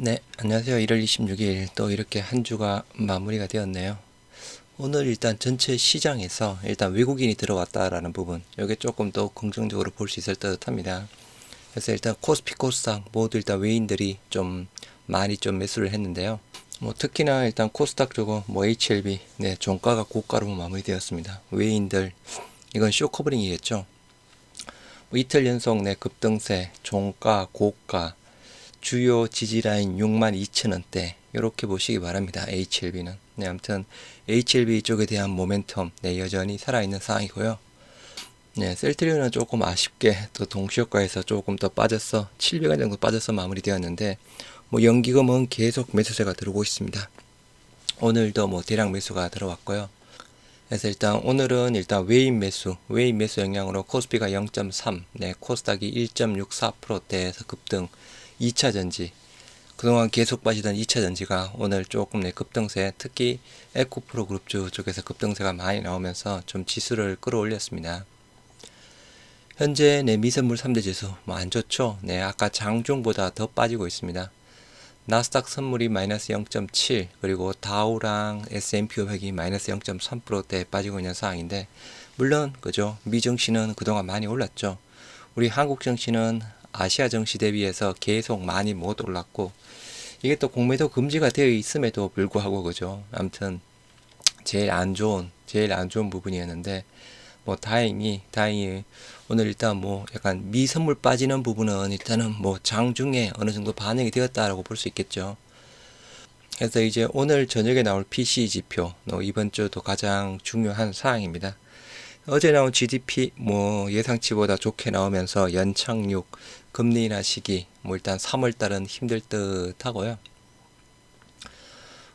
네, 안녕하세요. 1월 26일 또 이렇게 한 주가 마무리가 되었네요. 오늘 일단 전체 시장에서 일단 외국인이 들어왔다라는 부분, 이게 조금 더 긍정적으로 볼 수 있을 듯 합니다. 그래서 일단 코스피, 코스닥 모두 일단 외인들이 좀 많이 좀 매수를 했는데요. 뭐 특히나 일단 코스닥 쪽은 뭐 HLB, 네, 종가가 고가로 마무리되었습니다. 외인들, 이건 쇼커버링이겠죠. 뭐 이틀 연속 내 급등세, 종가, 고가, 주요 지지라인 62,000원대 이렇게 보시기 바랍니다. HLB는. 네, 아무튼 HLB 쪽에 대한 모멘텀 네, 여전히 살아있는 상황이고요. 네, 셀트리온은 조금 아쉽게 또 동시효과에서 조금 더 빠져서 700원 정도 빠져서 마무리되었는데 뭐 연기금은 계속 매수세가 들어오고 있습니다. 오늘도 뭐 대량 매수가 들어왔고요. 그래서 일단 오늘은 일단 외인 매수, 외인 매수 영향으로 코스피가 0.3, 네, 코스닥이 1.64%대에서 급등, 2차 전지 그동안 계속 빠지던 2차 전지가 오늘 조금 내 급등세 특히 에코프로 그룹주 쪽에서 급등세가 많이 나오면서 좀 지수를 끌어올렸습니다. 현재 내 미선물 3대 지수 뭐 안 좋죠? 네, 아까 장중보다 더 빠지고 있습니다. 나스닥 선물이 마이너스 0.7 그리고 다우랑 S&P 500이 마이너스 0.3%대 빠지고 있는 상황인데 물론 그죠 미증시는 그동안 많이 올랐죠. 우리 한국 증시는 아시아 증시 대비해서 계속 많이 못 올랐고 이게 또 공매도 금지가 되어 있음에도 불구하고 그죠. 아무튼 제일 안 좋은 제일 안 좋은 부분이었는데 뭐 다행히 다행히 오늘 일단 뭐 약간 미선물 빠지는 부분은 일단은 뭐 장중에 어느 정도 반영이 되었다라고 볼 수 있겠죠. 그래서 이제 오늘 저녁에 나올 PC 지표 뭐 이번 주도 가장 중요한 사항입니다. 어제 나온 GDP 뭐 예상치보다 좋게 나오면서 연착륙 금리 인하 시기 뭐 일단 3월 달은 힘들 듯 하고요.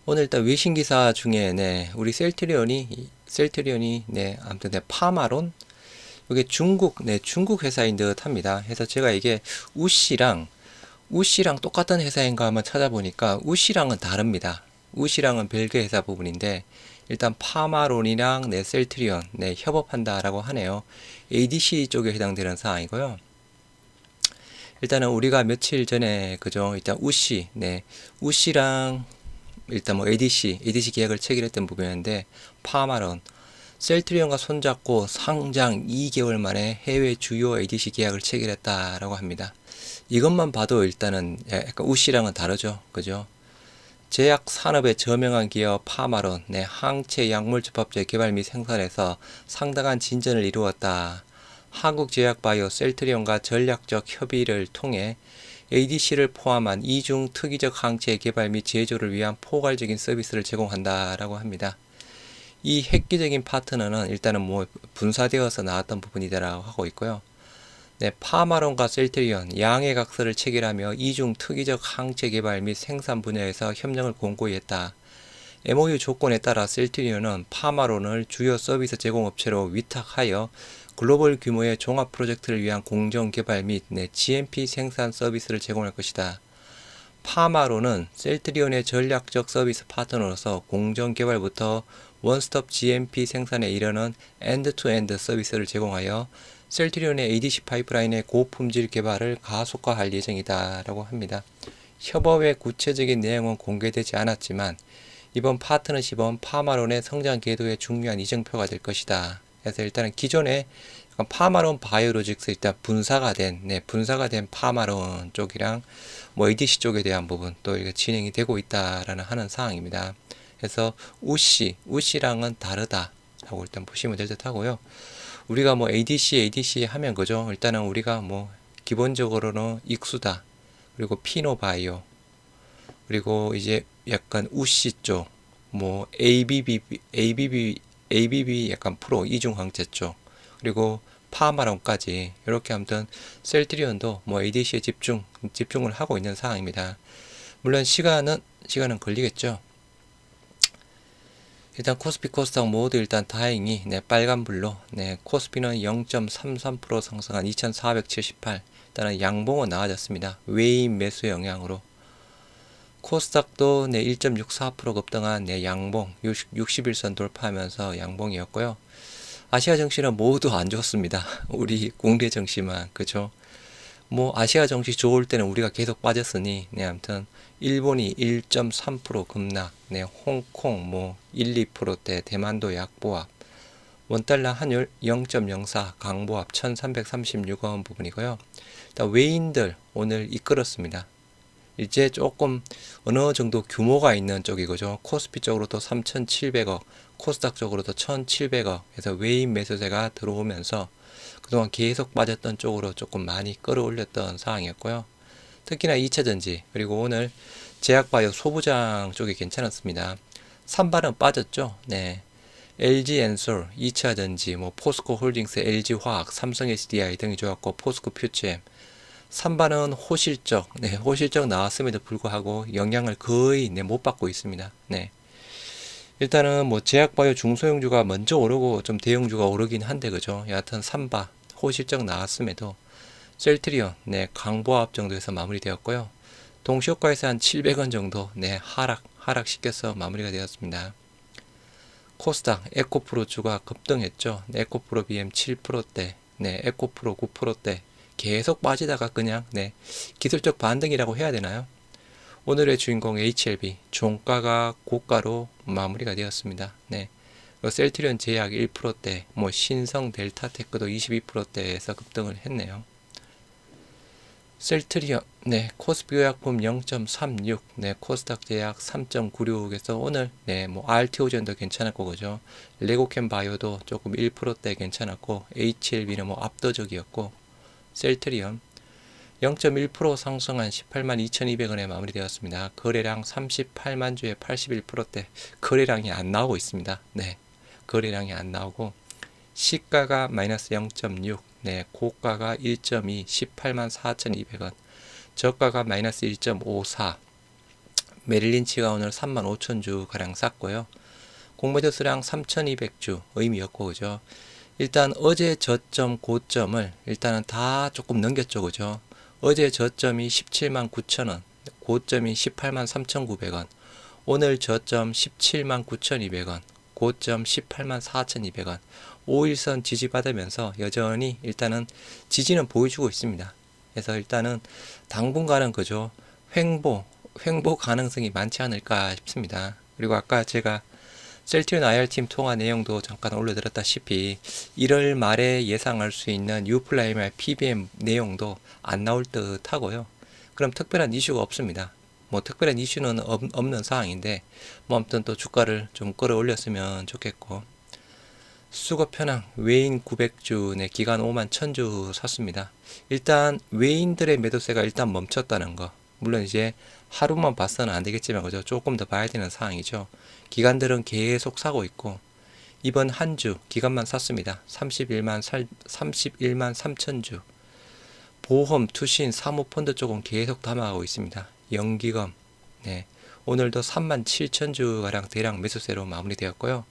오늘 일단 외신 기사 중에 네 우리 셀트리온이 셀트리온이 네 아무튼 네 파마론 이게 중국 네 중국 회사인 듯 합니다. 그래서 제가 이게 우씨랑 우씨랑 똑같은 회사인가 한번 찾아보니까 우씨랑은 다릅니다. 우씨랑은 별개 회사 부분인데 일단 파마론이랑 네, 셀트리온 네, 협업한다라고 하네요. ADC 쪽에 해당되는 사항이고요. 일단은 우리가 며칠 전에 그죠 일단 우씨 네 우씨랑 일단 뭐 ADC ADC 계약을 체결했던 부분인데 파마론 셀트리온과 손잡고 상장 2개월 만에 해외 주요 ADC 계약을 체결했다라고 합니다. 이것만 봐도 일단은 약간 우씨랑은 다르죠, 그죠? 제약 산업에 저명한 기업 파마론, 네, 항체 약물 접합제 개발 및 생산에서 상당한 진전을 이루었다. 한국제약바이오 셀트리온과 전략적 협의를 통해 ADC를 포함한 이중 특이적 항체 개발 및 제조를 위한 포괄적인 서비스를 제공한다라고 합니다. 이 획기적인 파트너는 일단은 뭐 분사되어서 나왔던 부분이다라고 하고 있고요. 네, 파마론과 셀트리온 양해 각서를 체결하며 이중 특이적 항체 개발 및 생산 분야에서 협력을 공고히 했다. MOU 조건에 따라 셀트리온은 파마론을 주요 서비스 제공업체로 위탁하여 글로벌 규모의 종합 프로젝트를 위한 공정 개발 및 네, GMP 생산 서비스를 제공할 것이다. 파마론은 셀트리온의 전략적 서비스 파트너로서 공정 개발부터 원스톱 GMP 생산에 이르는 엔드투엔드 서비스를 제공하여 셀트리온의 ADC 파이프라인의 고품질 개발을 가속화할 예정이다라고 합니다. 협업의 구체적인 내용은 공개되지 않았지만 이번 파트너십은 파마론의 성장 궤도의 중요한 이정표가 될 것이다. 그래서 일단은 기존에 파마론 바이오로직스 일단 분사가 된, 네, 분사가 된 파마론 쪽이랑 뭐 ADC 쪽에 대한 부분 또 이게 진행이 되고 있다라는 하는 상황입니다. 그래서 우씨, 우씨랑은 다르다라고 일단 보시면 될 듯 하고요. 우리가 뭐 ADC, ADC 하면 그죠? 일단은 우리가 뭐 기본적으로는 익수다. 그리고 피노바이오. 그리고 이제 약간 우씨 쪽. 뭐 ABB, ABB, ABB 약간 프로 이중항체 쪽. 그리고 파마론까지 이렇게 아무튼 셀트리온도 뭐 ADC에 집중 집중을 하고 있는 상황입니다. 물론 시간은 시간은 걸리겠죠. 일단 코스피 코스닥 모두 일단 다행히 네, 빨간불로 네, 코스피는 0.33% 상승한 2478 일단은 양봉은 나아졌습니다. 외인 매수 영향으로 코스닥도 네, 1.64% 급등한 네, 양봉 60, 61선 돌파하면서 양봉이었고요. 아시아 증시는 모두 안 좋습니다. 우리 국내 증시만 그죠? 뭐 아시아 정시 좋을 때는 우리가 계속 빠졌으니 네 아무튼 일본이 1.3% 급락, 네 홍콩 뭐 1, 2%대 대만도 약보합, 원달러 환율 0.04 강보합 1336원 부분이고요. 일단 외인들 오늘 이끌었습니다. 이제 조금 어느 정도 규모가 있는 쪽이고죠. 코스피 쪽으로도 3,700억, 코스닥 쪽으로도 1,700억 해서 외인 매수세가 들어오면서 그동안 계속 빠졌던 쪽으로 조금 많이 끌어올렸던 상황이었고요. 특히나 2차전지 그리고 오늘 제약바이오 소부장 쪽이 괜찮았습니다. 산발은 빠졌죠. 네. LG 엔솔, 2차전지, 뭐 포스코 홀딩스, LG 화학, 삼성 SDI 등이 좋았고 포스코 퓨처엠 산반은 호실적, 네, 호실적 나왔음에도 불구하고 영향을 거의 네, 못 받고 있습니다. 네. 일단은 뭐 제약바이오 중소형주가 먼저 오르고 좀 대형주가 오르긴 한데 그죠? 여하튼 삼바 호실적 나왔음에도 셀트리온 네, 강보합 정도에서 마무리되었고요. 동시효과에서 한 700원 정도 네, 하락 하락시켜서 마무리가 되었습니다. 코스닥 에코프로 주가 급등했죠. 네, 에코프로 BM 7%대, 네, 에코프로 9%대 계속 빠지다가 그냥 네, 기술적 반등이라고 해야 되나요? 오늘의 주인공 HLB 종가가 고가로 마무리가 되었습니다. 네. 셀트리온 제약 1%대, 뭐 신성 델타테크도 22%대에서 급등을 했네요. 셀트리온, 네, 코스피 의약품 0.36, 네, 코스닥 제약 3.96에서 오늘, 네, 뭐 RT오전도 괜찮았고, 그죠? 레고캠 바이오도 조금 1%대 괜찮았고, HLB는 뭐 압도적이었고, 셀트리온 0.1% 상승한 18만 2,200원에 마무리되었습니다. 거래량 38만 주에 81%대 거래량이 안 나오고 있습니다. 네. 거래량이 안 나오고 시가가 마이너스 0.6, 네, 고가가 1.2, 18만 4,200원, 저가가 마이너스 1.54, 메릴린치가 오늘 3만 5천 주 가량 샀고요. 공매도 수량 3,200주 의미였고 그죠. 일단 어제 저점 고점을 일단은 다 조금 넘겼죠 그죠 어제 저점이 17만 9천원 고점이 18만 3,900원 오늘 저점 17만 9,200원 고점 18만 4,200원 5일선 지지받으면서 여전히 일단은 지지는 보여주고 있습니다 그래서 일단은 당분간은 그죠 횡보 횡보 가능성이 많지 않을까 싶습니다 그리고 아까 제가 셀티온 IR팀 통화 내용도 잠깐 올려드렸다시피 1월 말에 예상할 수 있는 유플라이말 PBM 내용도 안 나올 듯 하고요. 그럼 특별한 이슈가 없습니다. 뭐 특별한 이슈는 없, 는 상황인데 뭐 아무튼 또 주가를 좀 끌어올렸으면 좋겠고 수거 편향 외인 900주 내 기간 5만 1000주 샀습니다. 일단 외인들의 매도세가 일단 멈췄다는 거 물론 이제 하루만 봐서는 안 되겠지만 그죠 조금 더 봐야 되는 상황이죠. 기관들은 계속 사고 있고 이번 한 주 기간만 샀습니다. 31만 31만 3천 주. 보험, 투신, 사모펀드 쪽은 계속 담아가고 있습니다. 연기금. 네. 오늘도 3만 7천 주 가량 대량 매수세로 마무리되었고요.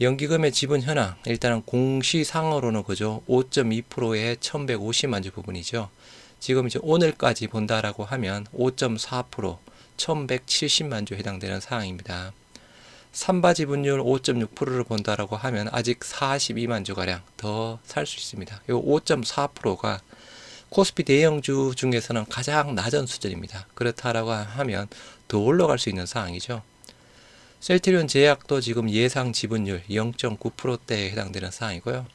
연기금의 지분 현황 일단은 공시상으로는 그죠 5.2%의 1150만 주 부분이죠. 지금 이제 오늘까지 본다라고 하면 5.4% 1170만 주 해당되는 사항입니다. 삼바 지분율 5.6%를 본다라고 하면 아직 42만 주가량 더 살 수 있습니다. 이 5.4%가 코스피 대형주 중에서는 가장 낮은 수준입니다. 그렇다라고 하면 더 올라갈 수 있는 상황이죠. 셀트리온 제약도 지금 예상 지분율 0.9%대에 해당되는 상황이고요.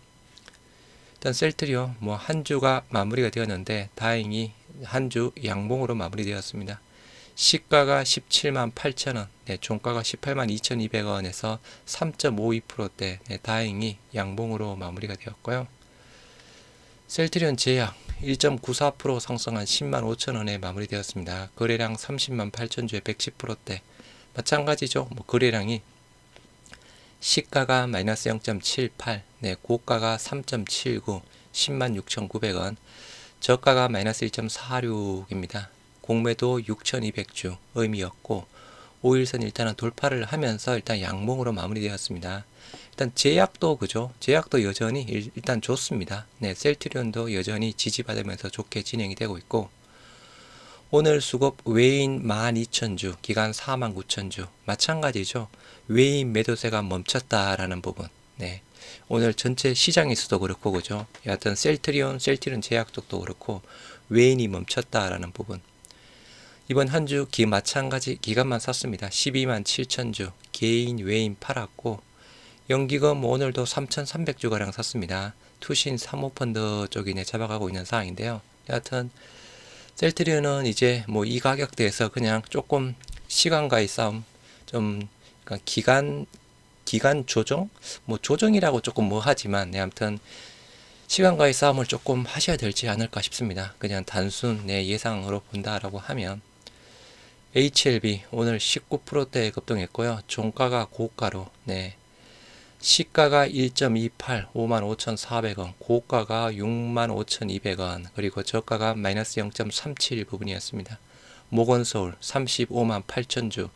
일단 셀트리온 뭐 한 주가 마무리가 되었는데 다행히 한 주 양봉으로 마무리되었습니다. 시가가 17만 8천원, 네, 종가가 18만 2,200원에서 3.52%대 네, 다행히 양봉으로 마무리가 되었고요. 셀트리온 제약 1.94% 상승한 10만 5천 원에 마무리되었습니다. 거래량 30만 8천 주에 110%대 마찬가지죠. 뭐 거래량이 시가가 마이너스 0.78, 네, 고가가 3.79, 10만 6,900원, 저가가 마이너스 1.46입니다. 공매도 6,200주 의미였고 5일선 일단은 돌파를 하면서 일단 양봉으로 마무리되었습니다. 일단 제약도 그죠? 제약도 여전히 일 단 좋습니다. 네, 셀트리온도 여전히 지지받으면서 좋게 진행이 되고 있고 오늘 수급 외인 12,000주, 기간 49,000주 마찬가지죠. 외인 매도세가 멈췄다라는 부분. 네. 오늘 전체 시장에서도 그렇고 그죠. 여하튼 셀트리온, 셀트리온 제약 쪽도 그렇고 외인이 멈췄다라는 부분. 이번 한 주 기 마찬가지 기간만 샀습니다. 12만 7천 주 개인 외인 팔았고 연기금 오늘도 3,300주 가량 샀습니다. 투신 사모펀드 쪽이 내 잡아가고 있는 상황인데요. 여하튼 셀트리온은 이제 뭐 이 가격대에서 그냥 조금 시간과의 싸움 좀 그러니까 기간 기간 조정 뭐 조정이라고 조금 뭐 하지만 네 아무튼 시간과의 싸움을 조금 하셔야 될지 않을까 싶습니다. 그냥 단순 내 예상으로 본다라고 하면 HLB 오늘 19%대 급등했고요. 종가가 고가로 네 시가가 1.28 55,400원, 고가가 65,200원, 그리고 저가가 마이너스 0.37 부분이었습니다. 모건서울 35만 8천주,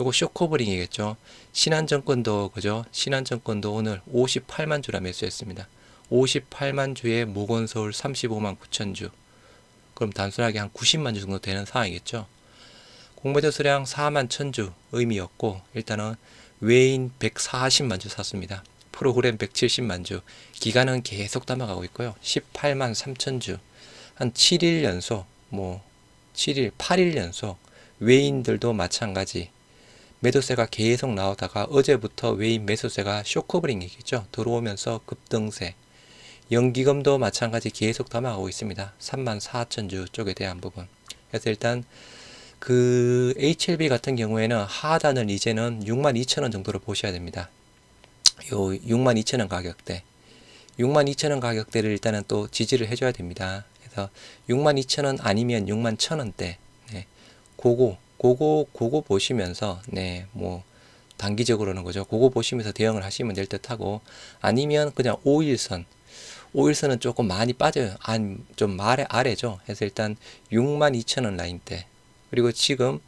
요거 쇼커버링이겠죠. 신한정권도 그죠? 신한정권도 오늘 58만 주라 매수했습니다. 58만 주에 모건서울 35만 9천 주. 그럼 단순하게 한 90만 주 정도 되는 상황이겠죠. 공매도 수량 4만 천주 의미였고 일단은 외인 140만 주 샀습니다. 프로그램 170만 주. 기간은 계속 담아가고 있고요. 18만 3천 주. 한 7일 연속, 뭐, 7일, 8일 연속. 외인들도 마찬가지. 매도세가 계속 나오다가 어제부터 외인 매수세가 쇼커브링이겠죠. 들어오면서 급등세. 연기금도 마찬가지 계속 담아가고 있습니다. 3만 4천 주 쪽에 대한 부분. 그래서 일단 그 HLB 같은 경우에는 하단을 이제는 62,000원 정도로 보셔야 됩니다. 요 62,000원 가격대. 62,000원 가격대를 일단은 또 지지를 해줘야 됩니다. 그래서 62,000원 아니면 61,000원대. 네. 고거, 고거, 고거 보시면서, 네, 뭐, 단기적으로는 그죠. 그거 보시면서 대응을 하시면 될 듯하고, 아니면 그냥 5일선. 5일선은 조금 많이 빠져요. 안, 좀 아래, 아래죠. 그래서 일단 62,000원 라인대. 그리고 지금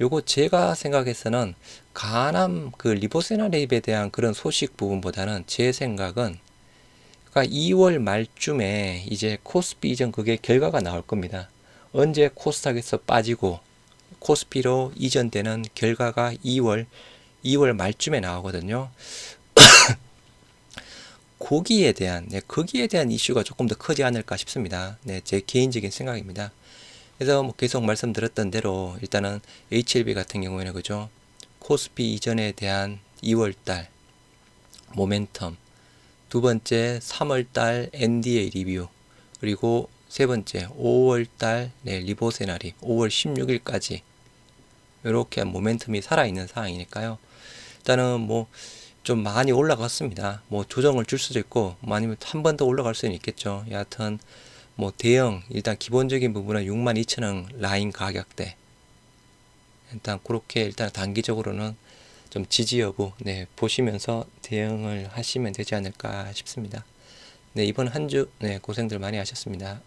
요거 제가 생각해서는 가남 그 리보세나 레입에 대한 그런 소식 부분보다는 제 생각은 그러니까 2월 말쯤에 이제 코스피 이전 그게 결과가 나올 겁니다. 언제 코스닥에서 빠지고 코스피로 이전되는 결과가 2월 2월 말쯤에 나오거든요. 거기에 대한 네, 거기에 대한 이슈가 조금 더 크지 않을까 싶습니다. 네, 제 개인적인 생각입니다. 그래서 뭐 계속 말씀드렸던 대로 일단은 HLB 같은 경우에는 그죠 코스피 이전에 대한 2월달 모멘텀 두 번째 3월달 NDA 리뷰 그리고 세 번째 5월달 네, 리보세나리 5월 16일까지 이렇게 모멘텀이 살아있는 상황이니까요. 일단은 뭐 좀 많이 올라갔습니다. 뭐 조정을 줄 수도 있고 뭐 아니면 한 번 더 올라갈 수는 있겠죠. 여하튼 뭐 대형 일단 기본적인 부분은 62,000원 라인 가격대 일단 그렇게 일단 단기적으로는 좀 지지 여부 네 보시면서 대응을 하시면 되지 않을까 싶습니다. 네 이번 한 주 네 고생들 많이 하셨습니다.